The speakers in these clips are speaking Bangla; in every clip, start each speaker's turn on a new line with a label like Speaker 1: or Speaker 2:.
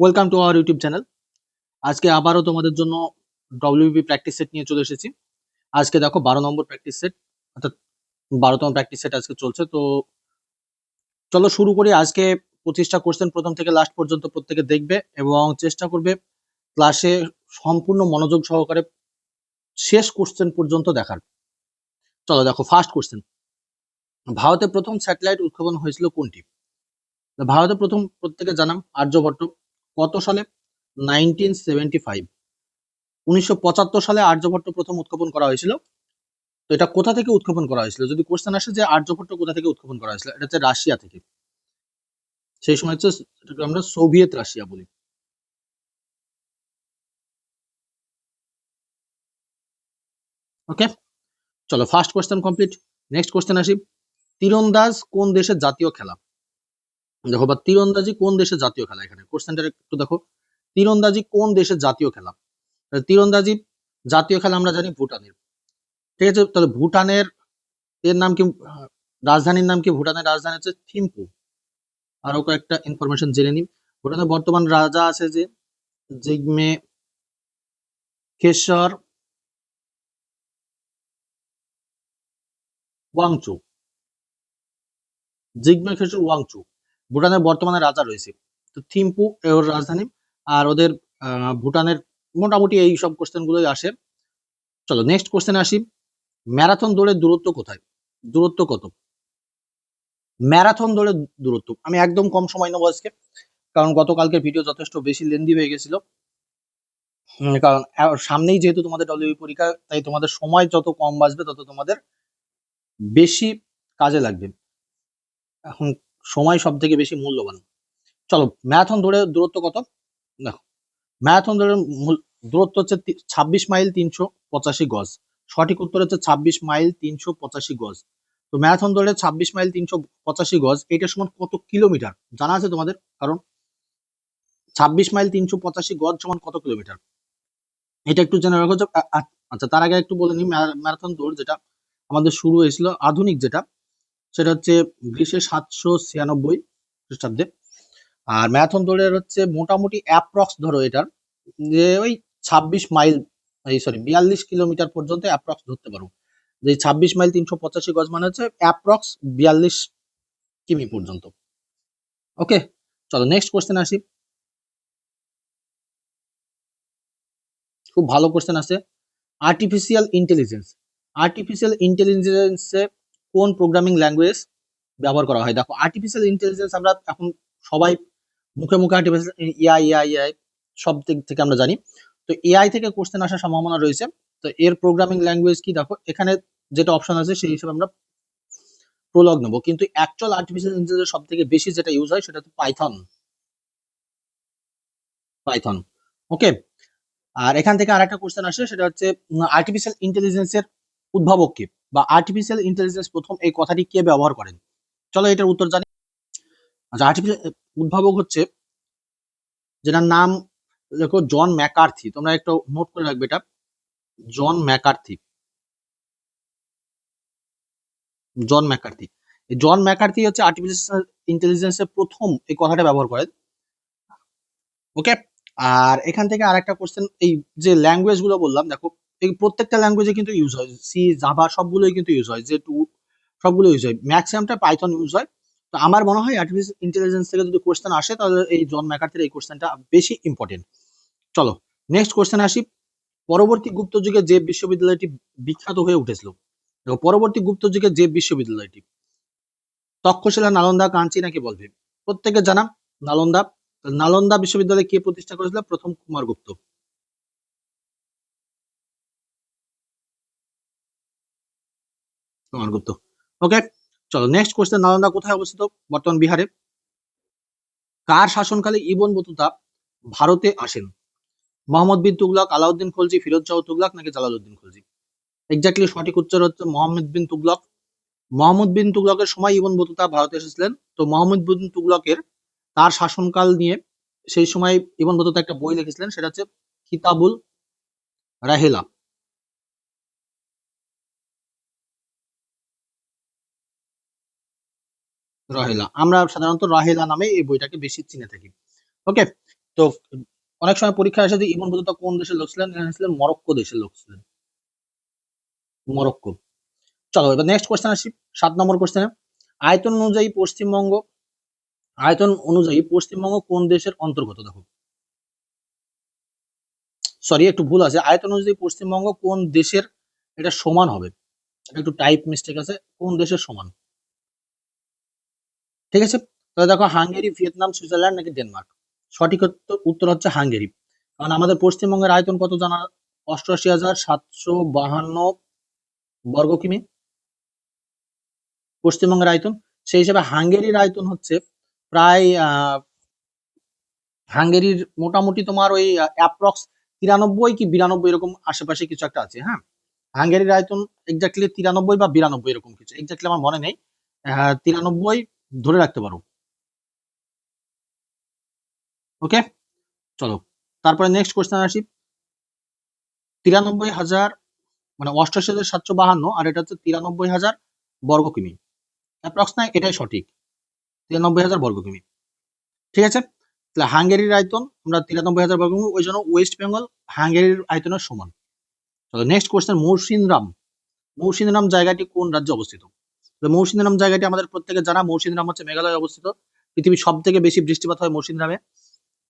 Speaker 1: Welcome to our YouTube channel আজকে আবারও তোমাদের জন্য ডব্লিউবি প্র্যাকটিস সেট নিয়ে চলে এসেছি। আজকে দেখো বারো নম্বর প্র্যাকটিস সেট অর্থাৎ বারোতম প্র্যাকটিস সেট আজকে চলছে। তো চলো শুরু করি। আজকে পঁচিশটা কোশ্চেন প্রথম থেকে লাস্ট পর্যন্ত প্রত্যেকে দেখবে এবং চেষ্টা করবে ক্লাসে সম্পূর্ণ মনোযোগ সহকারে শেষ কোশ্চেন পর্যন্ত দেখার। চলো দেখো ফার্স্ট কোশ্চেন ভারতে প্রথম স্যাটেলাইট উৎক্ষেপণ হয়েছিল কোনটি? ভারতে প্রথম প্রত্যেকে জানাম আর্যভট্ট কত সালে? নাইনটিন সেভেন্টি ফাইভ উনিশশো পঁচাত্তর সালে আর্যভট্ট প্রথম উৎক্ষেপণ করা হয়েছিল। তো এটা কোথা থেকে উৎক্ষেপণ করা হয়েছিল? যদি কোশ্চেন আসে যে আর্যভট্ট কোথা থেকে উৎক্ষেপণ করা হয়েছিল? এটা হচ্ছে রাশিয়া থেকে। সেই সময় হচ্ছে আমরা সোভিয়েত রাশিয়া বলি। ওকে চলো first question complete next question আসি। তীরন্দাজ কোন দেশের জাতীয় খেলা? দেখো বা তীরন্দাজি কোন দেশের জাতীয় খেলা এখানে? কোশ্চেনটা একটু দেখো। তীরন্দাজি কোন দেশের জাতীয় খেলা? তীরন্দাজি জাতীয় খেলা আমরা জানি ভুটানের। ঠিক আছে? তাহলে ভুটানের এর নাম কি, রাজধানীর নাম কি? ভুটানের রাজধানী হচ্ছে থিম্পু। আরও কয়েকটা ইনফরমেশন জেনে নিই। ভুটানের বর্তমান রাজা আছে যে, জিগমে কেশর ওয়াংচু। জিগমে খেশর ওয়াংচু। ভুটানের বর্তমানে রাজা রয়েছে। তো থিম্পু ওর রাজধানী, আর ওদের ভুটানের মোটামুটি এই সব কোশ্চেন গুলোই আসে। চলো নেক্সট কোশ্চেন আসি। ম্যারাথন দৌড়ের দূরত্ব কোথায়? দূরত্ব কত? ম্যারাথন দৌড়ের দূরত্ব। আমি একদম কম সময় নেব আজকে, কারণ গতকালকে ভিডিও যথেষ্ট বেশি লেন্দি হয়ে গেছিল। কারণ সামনেই যেহেতু তোমাদের ডব্লিউ পরীক্ষা, তাই তোমাদের সময় যত কম বাঁচবে, তত তোমাদের বেশি কাজে লাগবে। এখন সময় সব থেকে বেশি মূল্যবান। চলো, ম্যারাথন দৌড়ে দূরত্ব কত? দেখো, ম্যারাথন দৌড়ের দূরত্ব হচ্ছে ছাব্বিশ মাইল তিনশো পঁচাশি গজ। সঠিক উত্তর হচ্ছে ছাব্বিশ মাইল তিনশো পঁচাশি গজ। তো ম্যারাথন দৌড়ে ছাব্বিশ মাইল তিনশো পঁচাশি গজ এটার সমান কত কিলোমিটার? জানা আছে তোমাদের? কারণ ছাব্বিশ মাইল তিনশো পঁচাশি গজ সমান কত কিলোমিটার? এটা একটু জেনে রাখো আচ্ছা তার আগে একটু বলে নিই ম্যারাথন দৌড় যেটা আমাদের শুরু হয়েছিল, আধুনিক যেটা সেটা হচ্ছে গ্রীষ্মের সাতশো ছিয়ানব্বই খ্রিস্টাব্দে। আর ম্যারাথন দৌড়ের হচ্ছে মোটামুটি অ্যাপ্রক্স ধরো এটার যে ওই ছাব্বিশ মাইল, এই সরি বিয়াল্লিশ কিলোমিটার পর্যন্ত অ্যাপ্রক্স ধরতে পারো। যে ছাব্বিশ মাইল তিনশো পঁচাশি গজ মানে হচ্ছে অ্যাপ্রক্স বিয়াল্লিশ কিমি পর্যন্ত। ওকে চলো নেক্সট কোশ্চেন আসি। খুব ভালো কোশ্চেন আছে আর্টিফিশিয়াল ইন্টেলিজেন্স আর্টিফিশিয়াল ইন্টেলিজেন্সে কোন প্রোগ্রামিং ল্যাঙ্গুয়েজ ব্যবহার করা হয়? দেখো আর্টিফিশিয়াল ইন্টেলিজেন্স আমরা এখন সবাই মুখে মুখে আর্টিফিশিয়াল ইয়া ইয়া সব দিক থেকে আমরা জানি। তো এআই থেকে কোশ্চেন আসার সম্ভাবনা রয়েছে। তো এর প্রোগ্রামিং ল্যাঙ্গুয়েজ কি? দেখো, এখানে যেটা অপশন আছে, সেই হিসেবে আমরা প্রলগ নেব। কিন্তু অ্যাকচুয়াল আর্টিফিশিয়াল ইন্টেলিজেন্স সব থেকে বেশি যেটা ইউজ হয়, সেটা হচ্ছে পাইথন পাইথন ওকে আর এখান থেকে আরেকটা কোশ্চেন আসে, সেটা হচ্ছে আর্টিফিশিয়াল ইন্টেলিজেন্সের উদ্ভাবক কে? বা আর্টিফিশিয়াল ইন্টেলিজেন্স প্রথম এই কথাটি কে ব্যবহার করেন? চলো এটার উত্তর জানি। আচ্ছা আর্টিফিশিয়াল উদ্ভাবক হচ্ছে, যেটার নাম, দেখো, জন ম্যাকার্থি। তোমরা একটু নোট করে রাখবে এটা। John McCarthy. John McCarthy. John McCarthy হচ্ছে আর্টিফিশিয়াল ইন্টেলিজেন্সের প্রথম এই কথাটা ব্যবহার করেন। ওকে আর এখান থেকে আরেকটা কোশ্চেন এই যে ল্যাঙ্গুয়েজগুলো বললাম, দেখো প্রত্যেকটা ল্যাঙ্গুয়েজে কিন্তু ইউজ হয়। সি জাভা সবগুলোই কিন্তু ইউজ হয় যে টু সবগুলো ইউজ হয়। ম্যাক্সিমামটা পাইথন ইউজ হয়। তো আমার মনে হয় আর্টিফিশিয়াল ইন্টেলিজেন্স থেকে যদি কোশ্চেন আসে, তাহলে এই জন ম্যাকার্থের এই কোশ্চেনটা বেশি ইম্পর্টেন্ট চলো নেক্সট কোশ্চেন আসি। পরবর্তী গুপ্ত যুগে যে বিশ্ববিদ্যালয়টি বিখ্যাত হয়ে উঠেছিল। দেখো পরবর্তী গুপ্ত যুগে যে বিশ্ববিদ্যালয়টি। তক্ষশিলা, নালন্দা, কাঞ্চি নাকি বলবে? প্রত্যেকে জানা নালন্দা। নালন্দা বিশ্ববিদ্যালয় কে প্রতিষ্ঠা করেছিল? প্রথম কুমারগুপ্ত কুমারগুপ্ত ওকে চলো নেক্সট কোশ্চেন নালন্দা কোথায় অবস্থিত? বর্তমান বিহারে। কার শাসনকালে ইবন বতুতা ভারতে আসেন? মোহাম্মদ বিন তুগলক, আলাউদ্দিন খলজি, ফিরোজ শাহ তুগলক নাকি জালালউদ্দিন খলজি? এক্স্যাক্টলি সঠিক উত্তর হচ্ছে মোহাম্মদ বিন তুগলক। মোহাম্মদ বিন তুগলকের সময় ইবন বতুতা ভারতে এসেছিলেন। তো মোহাম্মদ বিন তুগলকের তার শাসনকাল নিয়ে সেই সময় ইবন বতুতা একটা বই লিখেছিলেন, সেটা হচ্ছে কিতাবুল রাহেলা। রহেলা। আমরা সাধারণত রহেলা নামে এই বইটাকে বেশি চিনে থাকি। ওকে? তো অনেক সময় পরীক্ষা আসে যে ইবন বতুতা কোন দেশের লোক ছিলেন? ছিলেন মরক্কো দেশের লোক ছিলেন। মরক্কো। চলো, এবার নেক্সট কোয়েশ্চেন আসি। সাত নম্বর কোশ্চেনে আয়তন অনুযায়ী পশ্চিমবঙ্গ, আয়তন অনুযায়ী পশ্চিমবঙ্গ কোন দেশের অন্তর্গত? দেখো। সরি একটু ভুল আছে। আয়তন অনুযায়ী পশ্চিমবঙ্গ কোন দেশের, এটা সমান হবে। একটু টাইপ মিস্টেক আছে। কোন দেশের সমান? ঠিক আছে? তাহলে দেখো হাঙ্গেরি, ভিয়েতনাম, সুইজারল্যান্ড নাকি ডেনমার্ক? সঠিক উত্তর- হচ্ছে হাঙ্গেরি। কারণ আমাদের পশ্চিমবঙ্গের আয়তন কত জানা? অষ্টআশি হাজার সাতশো বাহান্ন বর্গ কিমি। পশ্চিমবঙ্গের আয়তন। সেই হিসাবে হাঙ্গেরির আয়তন হচ্ছে প্রায় হাঙ্গেরির মোটামুটি তোমার ওই অ্যাপ্রক্স তিরানব্বই কি বিরানব্বই এরকম আশেপাশে কিছু একটা আছে হ্যাঁ? হাঙ্গেরির আয়তন এক্স্যাক্টলি তিরানব্বই বা বিরানব্বই এরকম কিছু। এক্স্যাক্টলি আমার মনে নেই। তিরানব্বই ধরে রাখতে পারো। ওকে চলো। তারপরে নেক্সট কোয়েশ্চেন আসি। তিরানব্বই হাজার মানে অষ্টাশি হাজার সাতশো বাহান্ন, আর এটা হচ্ছে তিরানব্বই হাজার বর্গ কিমি অ্যাপ্রক্স নাই, এটাই সঠিক। তিরানব্বই হাজার বর্গ কিমি ঠিক আছে? তাহলে হাঙ্গেরির আয়তন, আমরা তিরানব্বই হাজার বর্গ কিমি ওই জন্য ওয়েস্ট বেঙ্গল হাঙ্গেরির আয়তনের সমান। চলো নেক্সট কোশ্চেন মৌসিনরাম। মৌসিনরাম জায়গাটি কোন রাজ্যে অবস্থিত? মৌসিনরাম জায়গাটি আমাদের প্রত্যেকে জানা। মৌসিনরাম হচ্ছে মেঘালয়ে অবস্থিত। পৃথিবীর সব থেকে বেশি বৃষ্টিপাত হয় মৌসিনরামে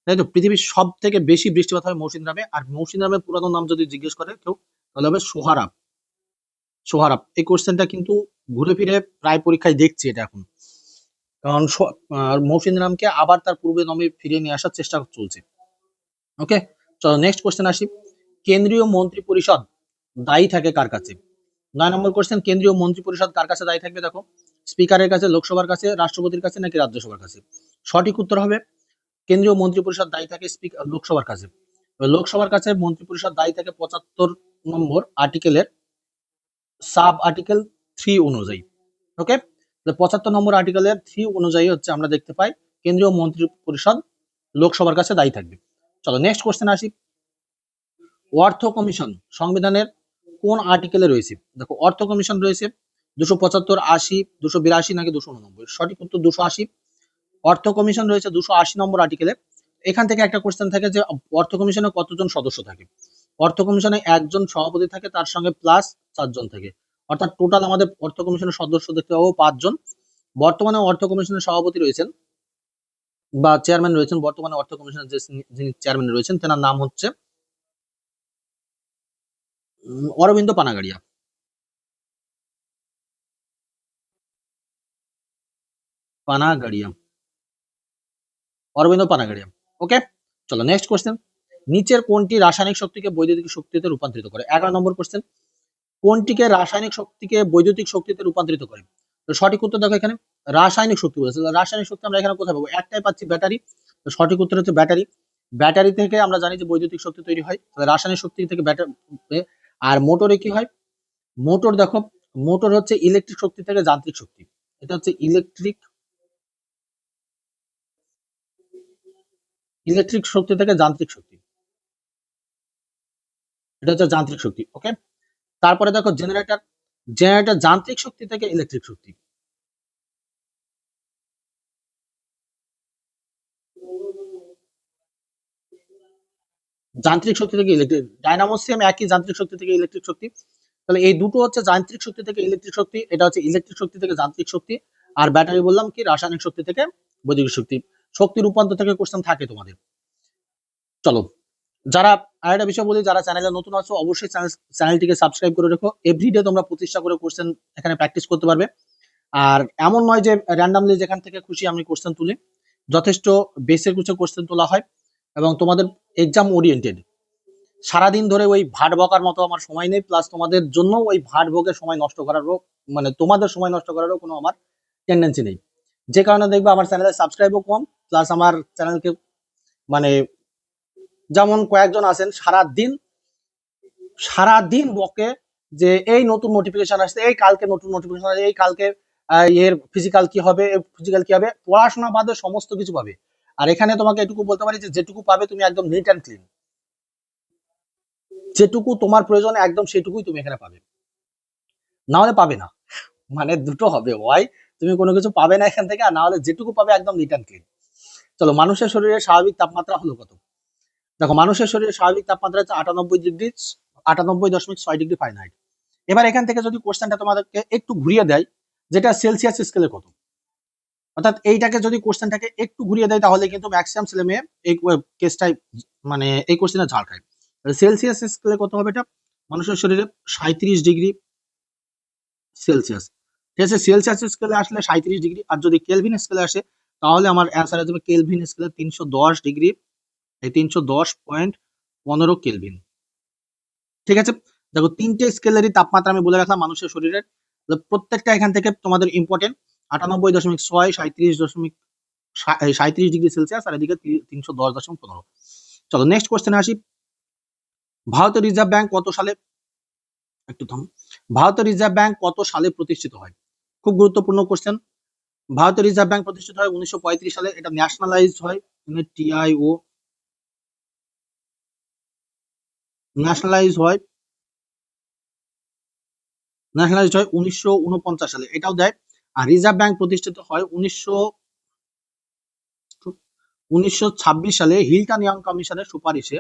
Speaker 1: তাই তো? পৃথিবীর সব থেকে বেশি বৃষ্টিপাত হয় মৌসিনরামে আর মৌসিনরামের পুরাতন নাম যদি জিজ্ঞেস করে কেউ, তাহলে হবে সোহারাব সোহারাব এই কোশ্চেনটা কিন্তু ঘুরে ফিরে প্রায় পরীক্ষায় দেখছি এটা এখন। কারণ মৌসিনরামকে আবার তার পূর্বে নামে ফিরিয়ে নিয়ে আসার চেষ্টা চলছে। ওকে চলো নেক্সট কোশ্চেন আসি। কেন্দ্রীয় মন্ত্রী পরিষদ দায়ী থাকে কার কাছে? নয় নম্বর কোশ্চেন কেন্দ্রীয় মন্ত্রী পরিষদ কার কাছে দায়ী থাকবে দেখো? স্পিকারের কাছে, লোকসভার কাছে, রাষ্ট্রপতির কাছে নাকি রাজ্যসভার কাছে? সঠিক উত্তর হবে, কেন্দ্রীয় মন্ত্রী পরিষদ দায়ী থাকে স্পিকার লোকসভার কাছে। লোকসভার কাছে মন্ত্রী পরিষদ দায়ী থাকে পঁচাত্তর নম্বর আর্টিকেলের সাব আর্টিকেল থ্রি অনুযায়ী। ওকে পঁচাত্তর নম্বর আর্টিকেলের থ্রি অনুযায়ী হচ্ছে আমরা দেখতে পাই, কেন্দ্রীয় মন্ত্রী পরিষদ লোকসভার কাছে দায়ী থাকবে। চলো নেক্সট কোশ্চেন আসি। অর্থ কমিশন সংবিধানের কোন আর্টিকেলে রয়েছে? দেখো, অর্থ কমিশন রয়েছে, দুশো পঁচাত্তর আশি, দুশো বিরাশি নাকি দুশো উননব্বই? সঠিক উত্তর দুশো আশি। অর্থ কমিশন রয়েছে দুশো আশি নম্বর আর্টিকেলে এখান থেকে একটা কোয়েশ্চেন থাকে যে, অর্থ কমিশনে কতজন সদস্য থাকে? অর্থ কমিশনে একজন সভাপতি থাকে, তার সঙ্গে প্লাস চারজন থাকে। অর্থাৎ টোটাল আমাদের অর্থ কমিশনের সদস্য দেখতে পাবো পাঁচজন। বর্তমানে অর্থ কমিশনের সভাপতি রয়েছেন বা চেয়ারম্যান রয়েছেন। বর্তমানে অর্থ কমিশনের যে যিনি চেয়ারম্যান রয়েছেন, তেনার নাম হচ্ছে অরবিন্দ পানাগাড়িয়া। পানাগাড়িয়া। অরবিন্দ পানাগাড়িয়া। ওকে চলো নেক্সট কোশ্চেন নিচের কোনটি রাসায়নিক শক্তিকে বৈদ্যুতিক শক্তিতে রূপান্তরিত করে? এগারো নম্বর কোশ্চেন কোনটিকে রাসায়নিক শক্তিকে বৈদ্যুতিক শক্তিতে রূপান্তরিত করে? তো সঠিক উত্তর দেখো এখানে। রাসায়নিক শক্তি বলেছে। রাসায়নিক শক্তি আমরা এখানে কোথায় পাবো? একটাই পাচ্ছি ব্যাটারি। তো সঠিক উত্তর হচ্ছে ব্যাটারি। ব্যাটারি থেকে আমরা জানি যে বৈদ্যুতিক শক্তি তৈরি হয়। রাসায়নিক শক্তি থেকে ব্যাটারি আর মোটরে কি হয়? মোটর দেখো, মোটর হচ্ছে ইলেকট্রিক শক্তি থেকে যান্ত্রিক শক্তি। এটা হচ্ছে ইলেকট্রিক ইলেকট্রিক শক্তি থেকে যান্ত্রিক শক্তি। এটা হচ্ছে যান্ত্রিক শক্তি ওকে তারপরে দেখো জেনারেটর জেনারেটর যান্ত্রিক শক্তি থেকে ইলেকট্রিক শক্তি। যান্ত্রিক শক্তি থেকে ইলেকট্রিক ডায়নামো সেম একই যান্ত্রিক শক্তি থেকে ইলেকট্রিক শক্তি। তাহলে এই দুটো হচ্ছে যান্ত্রিক শক্তি থেকে ইলেকট্রিক শক্তি, এটা হচ্ছে ইলেকট্রিক শক্তি থেকে যান্ত্রিক শক্তি, আর ব্যাটারি বললাম কি? রাসায়নিক শক্তি থেকে বৈদ্যুতিক শক্তি। শক্তি রূপান্তর থেকে কোশ্চেন থাকে তোমাদের। চলো, যারা আরেকটা বিষয় বলি, যারা চ্যানেলে নতুন আছো, অবশ্যই চ্যানেলটিকে সাবস্ক্রাইব করে রেখো। এভরিডে তোমরা প্রতিষ্ঠা করে কোশ্চেন এখানে প্র্যাকটিস করতে পারবে। আর এমন নয় যে র্যান্ডামলি যেখান থেকে খুশি আমি কোশ্চেন তুলি। যথেষ্ট বেসের কিছু কোশ্চেন তোলা হয়। এবং তোমাদের এক্সাম ওরিয়েন্টেড সারাদিন ধরে ওই ভাট বকার মতো আমার সময় নেই প্লাস তোমাদের জন্য ওই ভাট বকের সময় নষ্ট করারও মানে তোমাদের সময় নষ্ট করারও কোনো আমার টেন্ডেন্সি নেই। যে কারণে দেখবে আমার চ্যানেলে সাবস্ক্রাইবও কম প্লাস আমার চ্যানেলকে মানে যেমন কয়েকজন আছেন সারা দিন সারা দিন বকে যে এই নতুন নোটিফিকেশন আসছে, এই কালকে নতুন নোটিফিকেশন আসছে, এই কালকে এর ফিজিক্যাল কি হবে ফিজিক্যাল কি হবে, পড়াশোনা বাদে সমস্ত কিছু পাবে। আর এখানে তোমাকে এটুকু বলতে পারি যে যেটুকু পাবে তুমি একদম নিট অ্যান্ড ক্লিন যেটুকু তোমার প্রয়োজন, একদম সেটুকুই তুমি এখানে পাবে। না হলে পাবে না। মানে দুটো হবে। ওয়াই তুমি কোনো কিছু পাবে না এখান থেকে, আর না হলে যেটুকু পাবে একদম নিট অ্যান্ড ক্লিন চলো, মানুষের শরীরে স্বাভাবিক তাপমাত্রা হলো কত? দেখো, মানুষের শরীরে স্বাভাবিক তাপমাত্রা হচ্ছে আটানব্বই ডিগ্রি, আটানব্বই দশমিক ছয় ডিগ্রি ফারেনহাইট এবার এখান থেকে যদি কোশ্চেনটা তোমাদেরকে একটু ঘুরিয়ে দেয়, যেটা সেলসিয়াস স্কেলে কত? অর্থাৎ এইটাকে যদি কোশ্চেনটাকে একটু ঘুরিয়ে দেয়, তাহলে কিন্তু ম্যাক্সিমাম ছেলে মেয়ে এই কেসটাই মানে এই কোশ্চেনে ঝাড় খায়। সেলসিয়াস স্কেলে কত হবে এটা? মানুষের শরীরে সাঁত্রিশ ডিগ্রি সেলসিয়াস ঠিক আছে? সেলসিয়াস স্কেলে আসলে সাঁত্রিশ ডিগ্রি। আর যদি কেলভিন স্কেলে আসে, তাহলে আমার অ্যান্সার আসবে কেলভিন স্কেলে তিনশো দশ ডিগ্রি। এই তিনশো দশ পয়েন্ট পনেরো কেলভিন ঠিক আছে? দেখো, তিনটে স্কেলেরই তাপমাত্রা আমি বলে রাখলাম মানুষের শরীরের। প্রত্যেকটা এখান থেকে তোমাদের ইম্পর্টেন্ট আটানব্বই দশমিক ছয় সাঁত্রিশ দশমিক সাঁত্রিশ ডিগ্রি সেলসিয়াস আর এদিকে তিনশো দশ দশমিক পনেরো। চলো নেক্সট কোশ্চেনে আসি। ভারতীয় রিজার্ভ ব্যাংক কত সালে একটু থাম। ভারতীয় রিজার্ভ ব্যাংক কত সালে প্রতিষ্ঠিত হয়? খুব গুরুত্বপূর্ণ কোশ্চেন ভারতীয় রিজার্ভ ব্যাংক প্রতিষ্ঠিত হয় উনিশশো পঁয়ত্রিশ সালে। এটা ন্যাশনালাইজ হয় টিআইও ন্যাশনালাইজ হয় ন্যাশনালাইজ হয় উনিশশো উনপঞ্চাশ সালে। এটাও দেয় আর রিজার্ভ ব্যাংক প্রতিষ্ঠিত হয় উনিশশো সালে হিলটন ইয়াং কমিশনের সুপারিশে।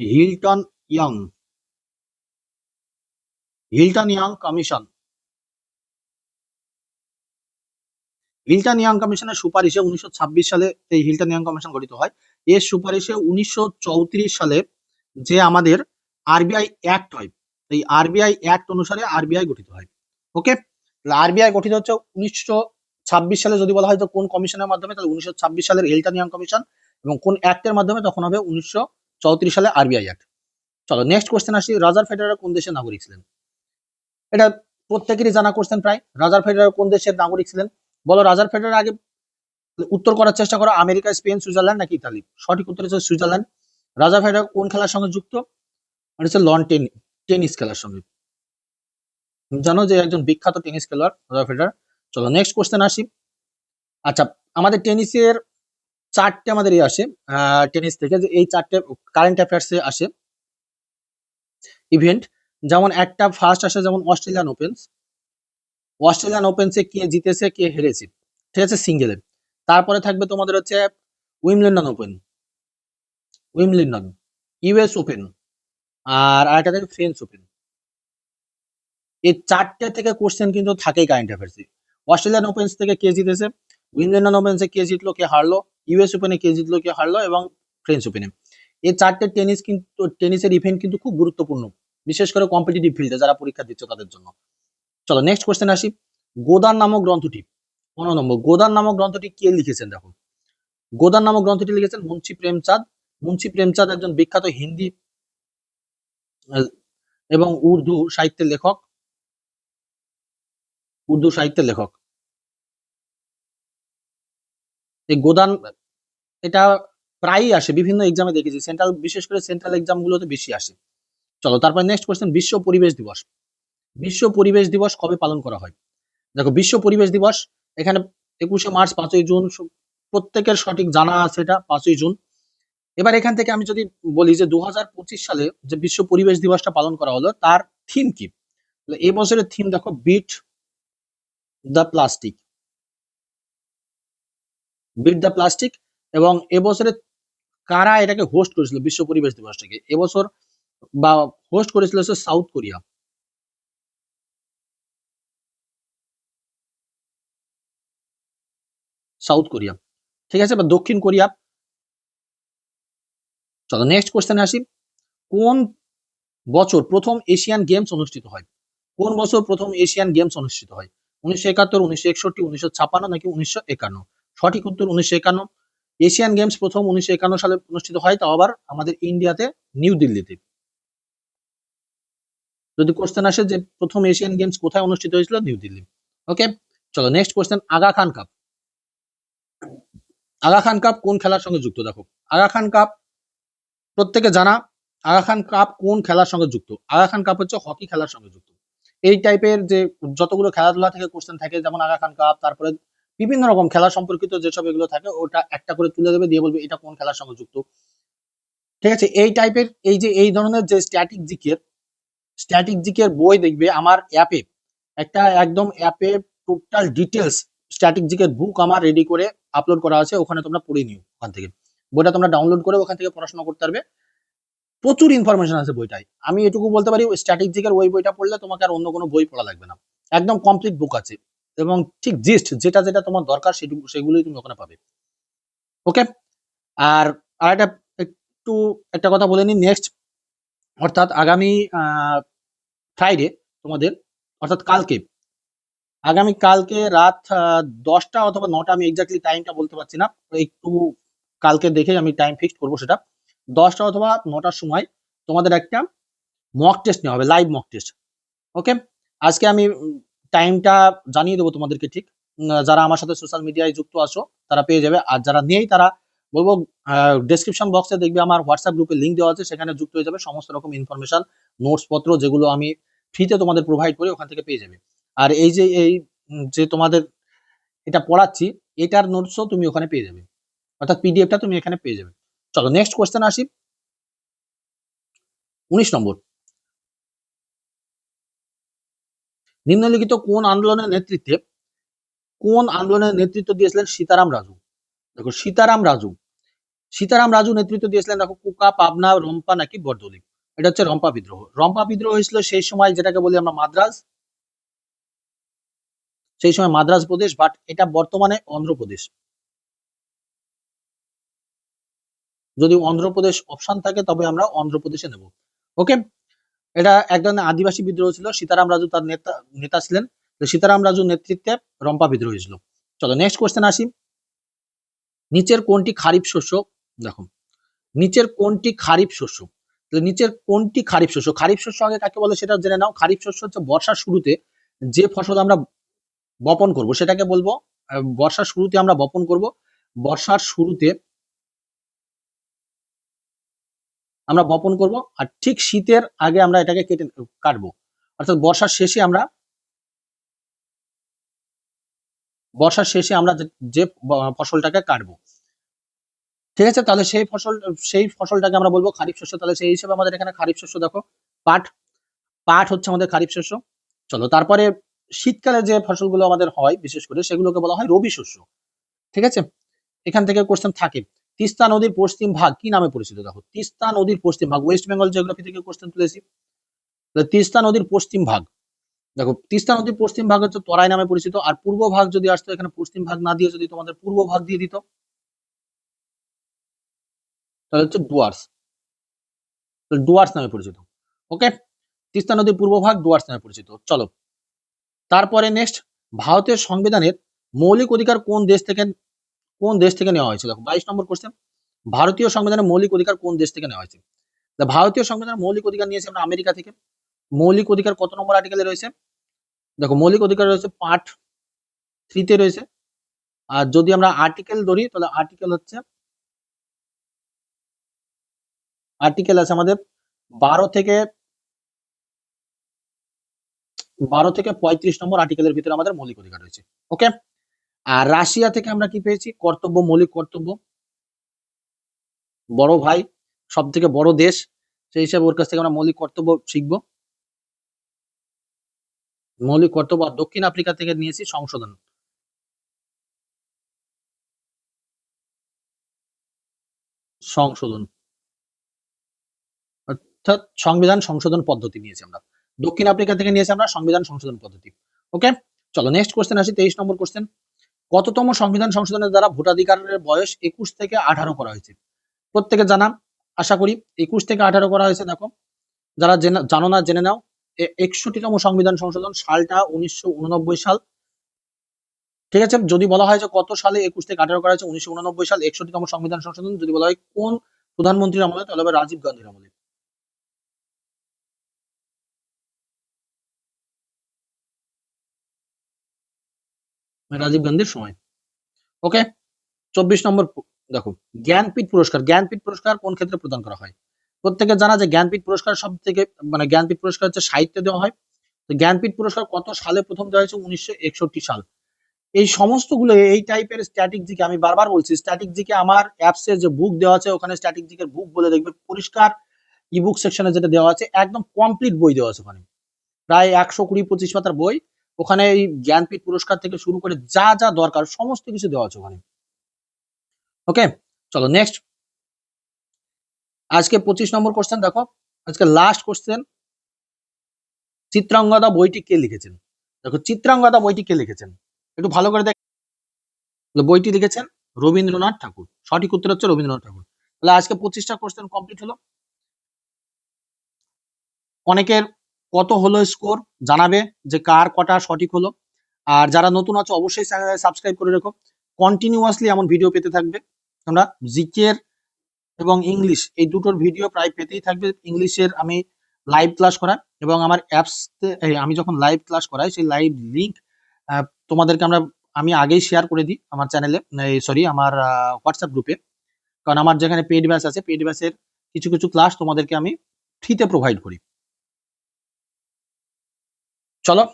Speaker 1: Hilton Young Hilton Young commission Hilton Young কমিশনের সুপারিশে উনিশশো ছাব্বিশ সালে এই হিলটন ইয়াং কমিশন গঠিত হয়। এর সুপারিশে উনিশশো চৌত্রিশ সালে যে আমাদের আরবিআই অ্যাক্ট হয়, এই আরবিআই অ্যাক্ট অনুসারে আরবিআই গঠিত হয়। ওকে আরবিআই গঠিত হচ্ছে উনিশশো ছাব্বিশ সালে যদি বলা হয় তো কোন কমিশনের মাধ্যমে? তাহলে উনিশশো ছাব্বিশ সালের হিলটন ইয়াং কমিশন এবং কোন অ্যাক্টের মাধ্যমে তখন হবে উনিশশো চৌত্রিশ সালে আরবিআই অ্যাক্ট চলো নেক্সট কোয়েশ্চেন আসি। রাজার ফেডারার কোন দেশের নাগরিক ছিলেন? এটা প্রত্যেকেরই জানা কোশ্চেন প্রায়। রাজার ফেডারার কোন দেশের নাগরিক ছিলেন? বলো রাজার ফেডারার আগে উত্তর করার চেষ্টা করো। আমেরিকা, স্পেন, সুইজারল্যান্ড নাকি ইতালি? সঠিক উত্তর হচ্ছে সুইজারল্যান্ড। রাজার ফেডারার কোন খেলার সঙ্গে যুক্ত? এটা হচ্ছে লন টেন টেনিস খেলার সঙ্গে। জানো যে একজন বিখ্যাত টেনিস খেলোয়াড় রজার ফেডারার। চলো নেক্সট কোশ্চেন আসি। আচ্ছা আমাদের টেনিসের চারটে আমাদের এই আসে টেনিস থেকে যে এই চারটে কারেন্ট অ্যাফেয়ার্সে আসে। ইভেন্ট যেমন একটা ফার্স্ট আসে যেমন অস্ট্রেলিয়ান ওপেন্স অস্ট্রেলিয়ান ওপেন্সে কে জিতেছে, কে হেরেছে। ঠিক আছে সিঙ্গেলে তারপরে থাকবে তোমাদের হচ্ছে Wimbledon open Wimbledon US open আর আরেকটা থাকবে ফ্রেঞ্চ ওপেন এই চারটে থেকে কোশ্চেন কিন্তু থাকেই কারেন্ট অ্যাফেয়ার্সে অস্ট্রেলিয়ান ওপেন্স থেকে কে জিতেছে? উইমলেন্ডন ওপেন্সে কে জিতলো, কে হারলো? ইউএস ওপেনে কে জিতলো, কে হারলো? এবং ফ্রেঞ্চ ওপেনে এই চারটে টেনিস কিন্তু টেনিসের ইভেন্ট কিন্তু খুব গুরুত্বপূর্ণ। বিশেষ করে কম্পিটিটিভ ফিল্ডে যারা পরীক্ষা দিচ্ছে তাদের জন্য। চলো নেক্সট কোশ্চেন আসি। গোদান নামক গ্রন্থটি। পনেরো নম্বর। গোদান নামক গ্রন্থটি কে লিখেছেন দেখো? গোদান নামক গ্রন্থটি লিখেছেন মুন্সি প্রেমচাঁদ। মুন্সি প্রেমচাঁদ একজন বিখ্যাত হিন্দি এবং উর্দু সাহিত্যের লেখক। উর্দু সাহিত্যের লেখক। এই গোদান, এটা প্রায়ই আসে, বিভিন্ন এক্সামে দেখেছি। সেন্ট্রাল বিশেষ করে সেন্ট্রাল এক্সাম গুলোতে বেশি আসে। চলো, তারপর নেক্সট কোশ্চেন বিশ্ব পরিবেশ দিবস। বিশ্ব পরিবেশ দিবস কবে পালন করা হয়? দেখো, বিশ্ব পরিবেশ দিবস, এখানে একুশে মার্চ, পাঁচই জুন প্রত্যেকের সঠিক জানা আছে এটা, পাঁচই জুন। এবার এখান থেকে আমি যদি বলি যে দু হাজার পঁচিশ সালে যে বিশ্ব পরিবেশ দিবসটা পালন করা হলো, তার থিম কি? এই বছরের থিম দেখো beat the plastic beat the plastic এবং এবছরে কারা এটাকে হোস্ট করেছিল? বিশ্ব পরিবেশ দিবসটাকে। এবছর বা হোস্ট করেছিল হচ্ছে সাউথ কোরিয়া সাউথ কোরিয়া ঠিক আছে? বা দক্ষিণ কোরিয়া। চলো নেক্সট কোশ্চেনে আসি। কোন বছর প্রথম এশিয়ান গেমস অনুষ্ঠিত হয়? কোন বছর প্রথম এশিয়ান গেমস অনুষ্ঠিত হয়? উনিশশো একাত্তর, উনিশশো একষট্টি, উনিশশো ছাপান্ন নাকি উনিশশো একান্ন? সঠিক উত্তর উনিশশো একান্ন। এশিয়ান গেমস প্রথম উনিশশো একান্ন সালে অনুষ্ঠিত হয়, তাও আবার আমাদের ইন্ডিয়াতে, নিউ দিল্লিতে। যদি কোশ্চেন আসে যে প্রথম এশিয়ান গেমস কোথায় অনুষ্ঠিত হয়েছিল? নিউ দিল্লি। ওকে চলো next question Aga Khan cup. Aga Khan cup কোন খেলার সঙ্গে যুক্ত? দেখো, আগা খান কাপ প্রত্যেকে জানা, আগা খান কাপ কোন খেলার সঙ্গে যুক্ত? আগা খান কাপ হচ্ছে হকি খেলার সঙ্গে যুক্ত। এই টাইপের যে যতগুলো খেলাধুলা থেকে কোশ্চেন থাকে, যেমন আগা খান কাপ তারপরে বিভিন্ন রকম খেলা সম্পর্কিত যেসব এগুলো থাকে, ওটা একটা করে তুলে দেবে, দিয়ে বলবে এটা কোন খেলার সঙ্গে যুক্ত। ঠিক আছে? এই টাইপের এই যে, এই ধরনের যে স্ট্যাটিক জিকের স্ট্যাটিক জিকের বই দেখবে আমার অ্যাপে একটা একদম অ্যাপে টোটাল ডিটেলস স্ট্র্যাটেজিকের বুক আমার রেডি করে আপলোড করা আছে, ওখানে তোমরা পড়ে নিও ওখান থেকে। বইটা তোমরা ডাউনলোড করে ওখান থেকে পড়াশোনা করতে পারবে। প্রচুর ইনফরমেশন আছে বইটায়। আমি এটুকু বলতে পারি স্ট্র্যাটেজিকের ওই বইটা পড়লে তোমাকে আর অন্য কোনো বই পড়া লাগবে না। একদম কমপ্লিট বুক আছে। এবং ঠিক জিস্ট যেটা যেটা তোমার দরকার সেটুকু, সেগুলোই তুমি ওখানে পাবে। ওকে আর আর একটা, একটু একটা কথা বলে নিই নেক্সট অর্থাৎ আগামী ফ্রাইডে তোমাদের, অর্থাৎ কালকে। আগামী কালকে রাত দশটা অথবা নটা, আমি এক্স্যাক্টলি টাইমটা বলতে পারছি না। একটু কালকে দেখে আমি টাইম ফিক্সড করব সেটা। দশটা অথবা নটার সময় তোমাদের একটা মক টেস্ট নেওয়া হবে লাইভ মক টেস্ট ওকে আজকে আমি টাইমটা জানিয়ে দেবো তোমাদেরকে ঠিক। যারা আমার সাথে সোশ্যাল মিডিয়ায় যুক্ত আছো, তারা পেয়ে যাবে। আর যারা নেই, তারা বলব ডেসক্রিপশন বক্সে দেখবে আমার হোয়াটসঅ্যাপ গ্রুপে লিঙ্ক দেওয়া আছে। সেখানে যুক্ত হয়ে যাবে সমস্ত রকম ইনফরমেশন নোটস পত্র যেগুলো আমি ফ্রিতে তোমাদের প্রোভাইড করি, ওখান থেকে পেয়ে যাবে। আর এই যে এই যে তোমাদের এটা পড়াচ্ছি, এটার নোটসও তুমি ওখানে পেয়ে যাবে। অর্থাৎ পিডিএফটা তুমি এখানে পেয়ে যাবে। চলো নেক্সট কোয়েশ্চেন আসি। উনিশ নম্বর। নিম্নলিখিত কোন আন্দোলনের নেতৃত্বে, কোন আন্দোলনের নেতৃত্ব দিয়েছিলেন সীতারাম রাজু? দেখো, সীতারাম রাজু। সীতারাম রাজু নেতৃত্ব দিয়েছিলেন, দেখো, কুকা, পাবনা, রম্পা নাকি বরদলি। এটা হচ্ছে রম্পা বিদ্রোহ। রম্পা বিদ্রোহ হয়েছিল সেই সময় যেটাকে বলি আমরা মাদ্রাজ। সেই সময় মাদ্রাজ প্রদেশ বাট এটা বর্তমানে অন্ধ্রপ্রদেশ। যদি অন্ধ্রপ্রদেশ অপশন থাকে, তবে আমরা অন্ধ্রপ্রদেশে নেব। ওকে এটা এক ধরনের আদিবাসী বিদ্রোহ ছিল। সীতারাম রাজু তার নেতা নেতা ছিলেন। সীতারাম রাজুর নেতৃত্বে রম্পা বিদ্রোহ হয়েছিল। চলো নেক্সট কোয়েশ্চেন আসি। নিচের কোনটি খারিফ শস্য? দেখো। নিচের কোনটি খারিফ শস্য? নিচের কোনটি খারিফ শস্য? খারিফ শস্য আগে কাকে বলে সেটা জেনে নাও। খারিফ শস্য হচ্ছে বর্ষার শুরুতে যে ফসল আমরা বপন করব, সেটাকে বলব বর্ষার শুরুতে আমরা বপন করব। বর্ষার শুরুতে আমরা বপন করব আর ঠিক শীতের আগে আমরা এটাকে কেটে কাটবো। অর্থাৎ বর্ষার শেষে আমরা বর্ষার শেষে আমরা যে- ফসলটাকে কাটবো। ঠিক আছে? তাহলে সেই ফসল, সেই ফসলটাকে আমরা বলব খারিফ শস্য। তাহলে সেই হিসেবে আমাদের এখানে খারিফ শস্য দেখো, পাট পাট হচ্ছে আমাদের খারিফ শস্য। চলো, তারপরে শীতকালে যে ফসলগুলো আমাদের হয়, বিশেষ করে সেগুলোকে বলা হয় রবি শস্য। ঠিক আছে? এখান থেকে কোশ্চেন থাকে। তিস্তা নদীর পশ্চিম ভাগ, কি নামে পরিচিত? দেখো, তিস্তা নদীর পশ্চিম ভাগ ওয়েস্ট বেঙ্গল জিওগ্রাফি থেকে কোশ্চেন তুলেছি। তিস্তা নদীর পশ্চিম ভাগ, দেখো, তিস্তা নদীর পশ্চিম ভাগ হচ্ছে তরাই নামে পরিচিত, আর পূর্ব ভাগ যদি আসতো, এখানে পশ্চিম ভাগ না দিয়ে যদি তোমাদের পূর্ব ভাগ দিয়ে দিত, তাহলে হচ্ছে ডুয়ার্স ডুয়ার্স নামে পরিচিত ওকে তিস্তা নদীর পূর্ব ভাগ ডুয়ার্স নামে পরিচিত, চলো। তারপরে নেক্সট ভারতের সংবিধানের মৌলিক অধিকার কোন দেশ থেকে কোন দেশ থেকে নেওয়া হয়েছে? দেখো, বাইশ নম্বর কোশ্চেন ভারতীয় সংবিধানের মৌলিক অধিকার কোন দেশ থেকে নেওয়া হয়েছে? ভারতীয় সংবিধানের মৌলিক অধিকার নিয়েছে আমরা আমেরিকা থেকে। মৌলিক অধিকার কত নম্বর আর্টিকেলে রয়েছে? দেখো, মৌলিক অধিকার রয়েছে পার্ট থ্রিতে রয়েছে। আর যদি আমরা আর্টিকেল ধরি, তাহলে আর্টিকেল হচ্ছে আর্টিকেল আছে আমাদের বারো থেকে বারো থেকে পঁয়ত্রিশ নম্বর আর্টিকেলের ভিতরে আমাদের মৌলিক অধিকার রয়েছে। ওকে আর রাশিয়া থেকে আমরা কি পেয়েছি? কর্তব্য, মৌলিক কর্তব্য। বড় ভাই সব থেকে বড় দেশ, সেই হিসাবে ওর কাছ থেকে আমরা মৌলিক কর্তব্য শিখব। মৌলিক কর্তব্য আর দক্ষিণ আফ্রিকা থেকে নিয়েছি সংশোধন। সংশোধন। অর্থাৎ সংবিধান সংশোধন পদ্ধতি নিয়েছি আমরা। দক্ষিণ আফ্রিকা থেকে নিয়েছি আমরা সংবিধান সংশোধন পদ্ধতি। ওকে? চলো নেক্সট কোশ্চেন আসি, তেইশ নম্বর কোশ্চেন কততম সংবিধান সংশোধনের দ্বারা ভোটাধিকারের বয়স একুশ থেকে আঠারো করা হয়েছে। প্রত্যেকে জানা আশা করি একুশ থেকে আঠারো করা হয়েছে, দেখো। যারা জেনে- না, জেনে নাও। একষট্টিতম সংবিধান সংশোধন সালটা উনিশশো উননব্বই সাল। ঠিক আছে? যদি বলা হয় যে কত সালে একুশ থেকে আঠারো করা হয়েছে, উনিশশো উননব্বই সাল একষট্টিতম সংবিধান সংশোধন, যদি বলা হয় কোন প্রধানমন্ত্রীর আমলে, তাহলে হবে রাজীব গান্ধীর আমলে। রাজীব গান্ধীর সময়। ওকে চব্বিশ নম্বর দেখো, জ্ঞানপীঠ পুরস্কার। জ্ঞানপীঠ পুরস্কার কোন ক্ষেত্রে প্রদান করা হয়? প্রত্যেকে জানা যে জ্ঞানপীঠ পুরস্কার সব থেকে মানে জ্ঞানপীঠ পুরস্কার হচ্ছে সাহিত্যে দেওয়া হয়। তো জ্ঞানপীঠ পুরস্কার কত সালে প্রথম দেওয়া হয়েছে? উনিশশো একষট্টি সাল। এই সমস্তগুলো, এই টাইপের স্ট্যাটিক জিকে আমি বারবার বলছি স্ট্যাটিক জিকে আমার অ্যাপসে যে বুক দেওয়া আছে, ওখানে স্ট্যাটিক জিকের বুক বলে দেখবে, পরিষ্কার ইবুক সেকশনে যেটা দেওয়া আছে, একদম কমপ্লিট বই দেওয়া আছে ওখানে। প্রায় একশো কুড়ি পঁচিশ পাতার বই। ওখানে এই জ্ঞানপীঠ পুরস্কার থেকে শুরু করে যা যা দরকার, সমস্ত কিছু দেওয়া আছে ওখানে। ওকে? চলো নেক্সট আজকে পঁচিশ নম্বর কোশ্চেন দেখো। আজকে লাস্ট কোশ্চেন চিত্রাঙ্গদা বইটি কে লিখেছেন? দেখো, চিত্রাঙ্গদা বইটি কে লিখেছেন? একটু ভালো করে দেখ বইটি লিখেছেন রবীন্দ্রনাথ ঠাকুর। সঠিক উত্তর হচ্ছে রবীন্দ্রনাথ ঠাকুর। তাহলে আজকে পঁচিশটা কোশ্চেন কমপ্লিট হলো। অনেকের কত হলো স্কোর জানাবে যে কার কটা সঠিক হলো। আর যারা নতুন আছে, অবশ্যই সাবস্ক্রাইব করে রেখো। কন্টিনিউয়াসলি এমন ভিডিও পেতে থাকবে। তোমরা জিকের এবং ইংলিশ এই দুটোর ভিডিও প্রায় পেতেই থাকবে। ইংলিশের আমি লাইভ ক্লাস করাই এবং আমার অ্যাপসতে আমি যখন লাইভ ক্লাস করাই, সেই লাইভ লিঙ্ক তোমাদেরকে আমরা, আমি আগেই শেয়ার করে দিই আমার চ্যানেলে সরি আমার হোয়াটসঅ্যাপ গ্রুপে কারণ আমার যেখানে পেড ব্যাচ আছে পেড ব্যাচের কিছু কিছু ক্লাস তোমাদেরকে আমি ফ্রিতে প্রোভাইড করি। চলো,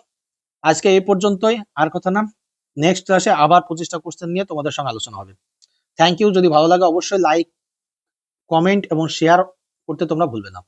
Speaker 1: আজকে এই পর্যন্তই, আর কথা না। নেক্সট ক্লাসে আবার পঁচিশটা কোশ্চেন নিয়ে তোমাদের সঙ্গে আলোচনা হবে। থ্যাংক ইউ যদি ভালো লাগে অবশ্যই লাইক কমেন্ট এবং শেয়ার করতে তোমরা ভুলবে না।